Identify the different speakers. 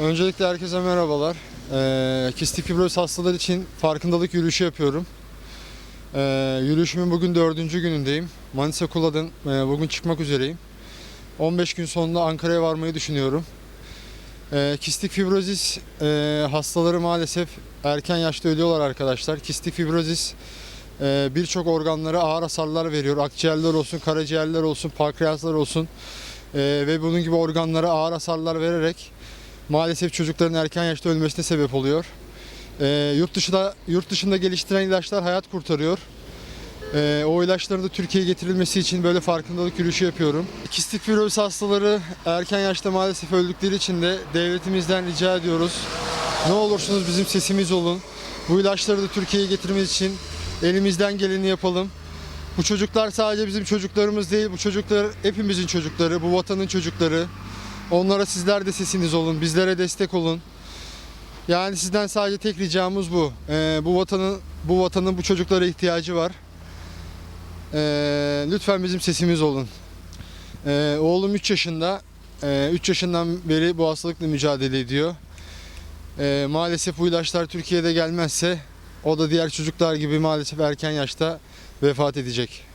Speaker 1: Öncelikle herkese merhabalar. Ee, kistik fibroz hastalar için farkındalık yürüyüşü yapıyorum. Ee, yürüyüşümün bugün dördüncü günündeyim. Manisa Kula'dan e, bugün çıkmak üzereyim. 15 gün sonunda Ankara'ya varmayı düşünüyorum. Ee, kistik fibrozis e, hastaları maalesef erken yaşta ölüyorlar arkadaşlar. Kistik fibrozis e, birçok organlara ağır hasarlar veriyor. Akciğerler olsun, karaciğerler olsun, pankreaslar olsun e, ve bunun gibi organlara ağır hasarlar vererek maalesef çocukların erken yaşta ölmesine sebep oluyor. Ee, yurt dışında yurt dışında geliştiren ilaçlar hayat kurtarıyor. Ee, o ilaçların da Türkiye'ye getirilmesi için böyle farkındalık yürüyüşü yapıyorum. Kistik fibroz hastaları erken yaşta maalesef öldükleri için de devletimizden rica ediyoruz. Ne olursunuz bizim sesimiz olun. Bu ilaçları da Türkiye'ye getirmemiz için elimizden geleni yapalım. Bu çocuklar sadece bizim çocuklarımız değil, bu çocuklar hepimizin çocukları, bu vatanın çocukları. Onlara sizler de sesiniz olun, bizlere destek olun. Yani sizden sadece tek ricamız bu. Ee, bu vatanın bu vatanın bu çocuklara ihtiyacı var. Ee, lütfen bizim sesimiz olun. Ee, oğlum 3 yaşında. 3 yaşından beri bu hastalıkla mücadele ediyor. Ee, maalesef bu ilaçlar Türkiye'de gelmezse o da diğer çocuklar gibi maalesef erken yaşta vefat edecek.